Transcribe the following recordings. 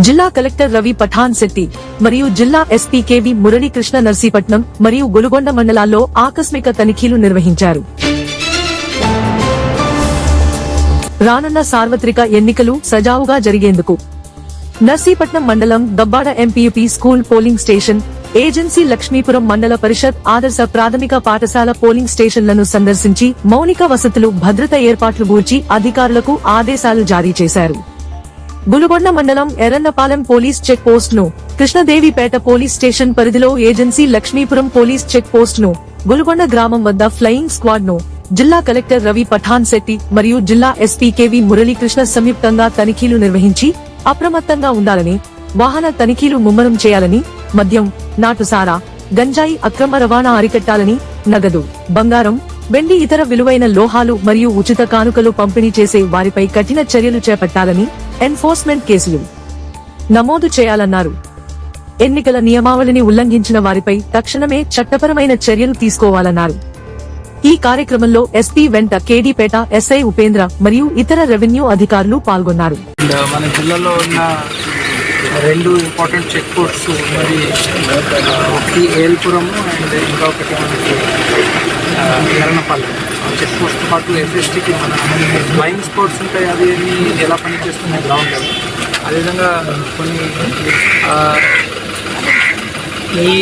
జిల్లా కలెక్టర్ రవి పఠాన్ శెట్టి మరియు జిల్లా ఎస్పీ కేవి మురళీకృష్ణ నర్సీపట్నం మరియు గొలుగొండ మండలాల్లో ఆకస్మిక తనిఖీలు నిర్వహించారు. రానున్న సార్వత్రిక ఎన్నికలు సజావుగా జరిగేందుకు నర్సీపట్నం మండలం Dabbada MPUP school polling station agency Lakshmipuram మండల పరిషత్ ఆదర్శ ప్రాథమిక పాఠశాల పోలింగ్ స్టేషన్లను సందర్శించి మౌలిక వసతులు భద్రత ఏర్పాట్లు గూర్చి అధికారులకు ఆదేశాలు జారీ చేశారు. గులుగొండ మండలం ఎర్రన్నపాలెం పోలీస్ చెక్ పోస్ట్ను కృష్ణదేవిపేట పోలీస్ స్టేషన్ పరిధిలో ఏజెన్సీ లక్ష్మీపురం పోలీస్ చెక్ పోస్ట్ను గులుగొండ గ్రామం వద్ద ఫ్లయింగ్ స్క్వాడ్ను జిల్లా కలెక్టర్ రవి పఠాన్ శెట్టి మరియు జిల్లా ఎస్పీ కేవి మురళీకృష్ణ సంయుక్తంగా తనిఖీలు నిర్వహించి అప్రమత్తంగా ఉండాలని వాహన తనిఖీలు ముమ్మరం చేయాలని మద్యం నాటుసారా గంజాయి అక్రమ రవాణా అరికట్టాలని నగదు బంగారం వెండి ఇతర విలువైన లోహాలు మరియు ఉచిత కానుకలు పంపిణీ చేసే వారిపై కఠిన చర్యలు చేపట్టాలని ఎన్ఫోర్స్మెంట్ కేసులు నమోదు చేయాలన్నారు. ఎన్నికల నియమావళిని ఉల్లంఘించిన వారిపై తక్షణమే చట్టపరమైన చర్యలు తీసుకోవాలన్నారు. ఈ కార్యక్రమంలో ఎస్పీ వెంట కేడీపేట ఎస్ఐ ఉపేంద్ర మరియు ఇతర రెవెన్యూ అధికారులు పాల్గొన్నారు. మన జిల్లాలో ఉన్న రెండు ఇంపార్టెంట్ చెక్ పోస్ట్స్ మరి ఒకటి ఏల్పురము అండ్ ఇంకొకటి మనకి ఆ, చెక్ పోస్ట్ పాటు ఎస్ఎస్టీకి మన ఫ్లయింగ్ స్పోర్ట్స్ ఉంటాయి అవి అన్నీ ఎలా పనిచేస్తున్నాయి గ్రౌండ్ అదేవిధంగా కొన్ని ఈ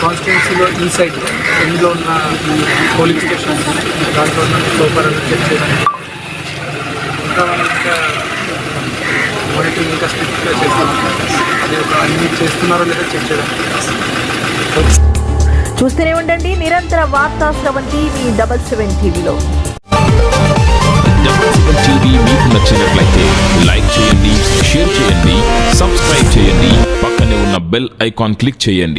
కాన్స్టిట్యున్సీలో ఈ సైడ్ ఇందులో ఉన్న ఈ పోలింగ్ స్టేషన్ దాంట్లో ఉన్న సూపర్ చెక్ చేయడం ఇంకా మనం ఇంకా మానిటరింగ్ ఇంకా స్ట్రిక్ట్గా చేస్తున్నాం అది ఒక అన్ని చేస్తున్నారో లేదో చెక్ చేయడానికి చూస్తూనే ఉండండి. నిరంతర వార్తా స్రవంతి మీ డబల్ సెవెన్ టీవీలో. టీవీ మీకు నచ్చినట్లయితే లైక్ చేయండి షేర్ చేయండి సబ్స్క్రైబ్ చేయండి. పక్కనే ఉన్న బెల్ ఐకాన్ క్లిక్ చేయండి.